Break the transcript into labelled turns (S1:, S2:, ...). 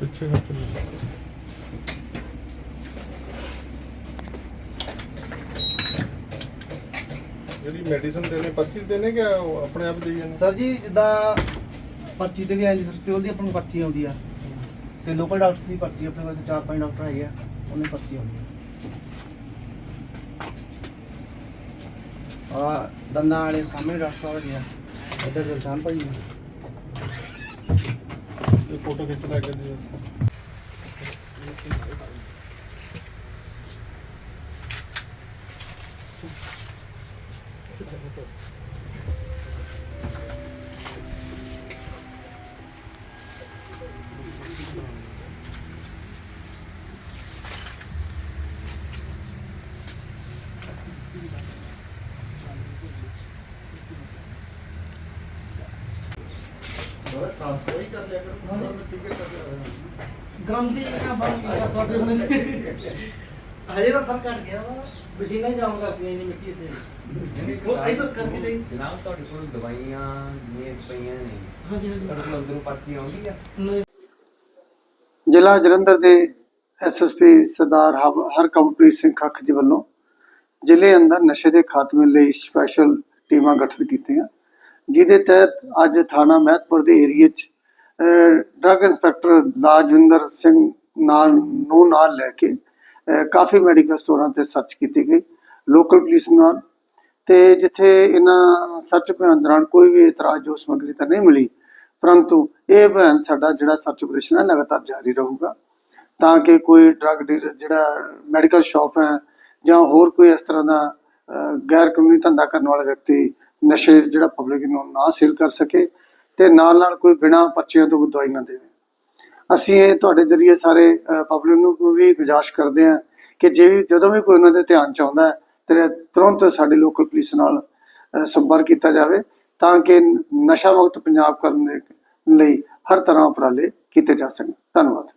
S1: ਪਿੱਛੇ ਹੱਥ ਜਿਹੜੀ ਮੈਡੀਸਨ ਦੇਣੇ ਪਰਚੀ ਦੇਣੇ ਕਿ ਉਹ ਆਪਣੇ ਆਪ ਦੇਈ ਜਾਂਦੇ?
S2: ਸਰ ਜੀ, ਜਿੱਦਾਂ ਪਰਚੀ ਤੇ ਵੀ ਆਈ ਸਰ ਸਿਵਲ ਦੀ ਆਪਾਂ ਨੂੰ ਪਰਚੀ ਆਉਂਦੀ ਆ। ਤੇ ਲੋਕਲ ਡਾਕਟਰ ਦੀ ਪਰਚੀ ਆਪਣੇ ਕੋਲ ਚਾਰ ਪੰਜ ਡਾਕਟਰ ਹੈਗੇ ਆ, ਉਹਨੇ ਪਰਚੀ ਆਉਂਦੀ ਆ। ਆ ਦੰਦਾਂ ਵਾਲੇ ਸਾਹਮਣੇ ਡਾਕਟਰ ਸਾਹਿਬ ਹੈਗੇ ਆ, ਇੱਧਰ ਦਿਲਸ਼ਾਨ ਭਾਈ ਨੇ।
S1: ਫੋਟੋ ਖਿੱਚ ਲੈ ਕੇ ਦੇ ਥੋੜਾ ਸਾਫ਼ ਸਫ਼ਾਈ ਕਰ ਲਿਆ ਕਰੋ। ਟਿਕਟ ਕਰ ਲਿਆ
S3: ਗੰਦੀ ਨਾ ਬਣ ਗਿਆ ਤੁਹਾਡੇ ਹੁਣ ਹਜੇ ਤਾਂ ਫ਼ਰਕ ਘਟ ਗਿਆ ਵਾ। ਮਸ਼ੀਨਾਂ ਜਾਮ ਕਰਦੀਆਂ ਨਹੀਂ ਮਿੱਟੀ ਤੇ। ਉਹ ਇਹ ਤਾਂ ਕਰਕੇ ਸਹੀ
S4: ਜਨਾਬ ਤੁਹਾਡੇ ਕੋਲ ਦਵਾਈਆਂ ਜਿਹੀਆਂ ਪਈਆਂ ਨੇ।
S3: ਹਾਂਜੀ ਹਾਂਜੀ।
S4: ਤੁਹਾਡੇ ਕੋਲ ਅੰਦਰੋਂ ਪਰਚੀ ਆਉਂਦੀ ਆ?
S3: ਨਹੀਂ।
S5: ਜ਼ਿਲ੍ਹਾ ਜਲੰਧਰ ਦੇ ਐਸਐਸਪੀ ਸਰਦਾਰ ਹਰ- ਹਰਕੰਪ੍ਰੀਤ ਸਿੰਘ ਖੱਖ ਜੀ ਵੱਲੋਂ ਜ਼ਿਲ੍ਹੇ ਅੰਦਰ ਨਸ਼ੇ ਦੇ ਖਾਤਮੇ ਲਈ ਸਪੈਸ਼ਲ ਟੀਮਾਂ ਗਠਿਤ ਕੀਤੀਆਂ। ਜਿਹਦੇ ਤਹਿਤ ਅੱਜ ਥਾਣਾ ਮਹਿਤਪੁਰ ਦੇ ਏਰੀਏ 'ਚ ਡਰੱਗ ਇੰਸਪੈਕਟਰ ਲਾਜਵਿੰਦਰ ਸਿੰਘ ਨਾਲ, ਨੂੰ ਨਾਲ ਲੈ ਕੇ ਕਾਫੀ ਮੈਡੀਕਲ ਸਟੋਰਾਂ ਤੇ ਸਰਚ ਕੀਤੀ ਗਈ ਲੋਕਲ ਪੁਲਿਸ ਨਾਲ। ਤੇ ਜਿੱਥੇ ਇਹਨਾਂ ਸਰਚ ਅਭਿਆਨ ਦੌਰਾਨ ਕੋਈ ਵੀ ਇਤਰਾਜ਼ ਜੋ ਸਮੱਗਰੀ ਤਾਂ ਨਹੀਂ ਮਿਲੀ। ਪਰੰਤੂ ਇਹ ਅਭਿਆਨ ਸਾਡਾ ਜਿਹੜਾ ਸਰਚ ਆਪਰੇਸ਼ਨ ਹੈ, ਲਗਾਤਾਰ ਜਾਰੀ ਰਹੂਗਾ। ਤਾਂ ਕਿ ਕੋਈ ਡਰੱਗ ਡੀਲਰ ਜਿਹੜਾ ਮੈਡੀਕਲ ਸ਼ਾਪ ਹੈ ਜਾਂ ਹੋਰ ਕੋਈ ਇਸ ਤਰ੍ਹਾਂ ਦਾ ਗੈਰ ਕਾਨੂੰਨੀ ਧੰਦਾ ਕਰਨ ਵਾਲਾ ਵਿਅਕਤੀ ਨਸ਼ੇ ਜਿਹੜਾ ਪਬਲਿਕ ਨੂੰ ਨਾ ਸੇਲ ਕਰ ਸਕੇ ਤੇ ਨਾਲ ਨਾਲ ਕੋਈ ਬਿਨਾਂ ਪਰਚਿਆਂ ਤੋਂ ਦਵਾਈ ਨਾ ਦੇਵੇ। ਅਸੀਂ ਇਹ ਤੁਹਾਡੇ ਜਰੀਏ ਸਾਰੇ ਪਬਲਿਕ ਨੂੰ ਵੀ ਗੁਜ਼ਾਰਿਸ਼ ਕਰਦੇ ਹਾਂ ਕਿ ਜੇ ਜਦੋਂ ਵੀ ਕੋਈ ਉਹਨਾਂ ਦੇ ਧਿਆਨ ਚ ਆਉਂਦਾ ਹੈ, ਤੇ ਤੁਰੰਤ ਸਾਡੇ ਲੋਕਲ ਪੁਲਿਸ ਨਾਲ ਸੰਪਰਕ ਕੀਤਾ ਜਾਵੇ ਤਾਂ ਕਿ ਨਸ਼ਾ ਮੁਕਤ ਪੰਜਾਬ ਕਰਨ ਦੇ ਲਈ ਹਰ ਤਰ੍ਹਾਂ ਉਪਰਾਲੇ ਕੀਤੇ ਜਾ ਸਕਣ। ਧੰਨਵਾਦ।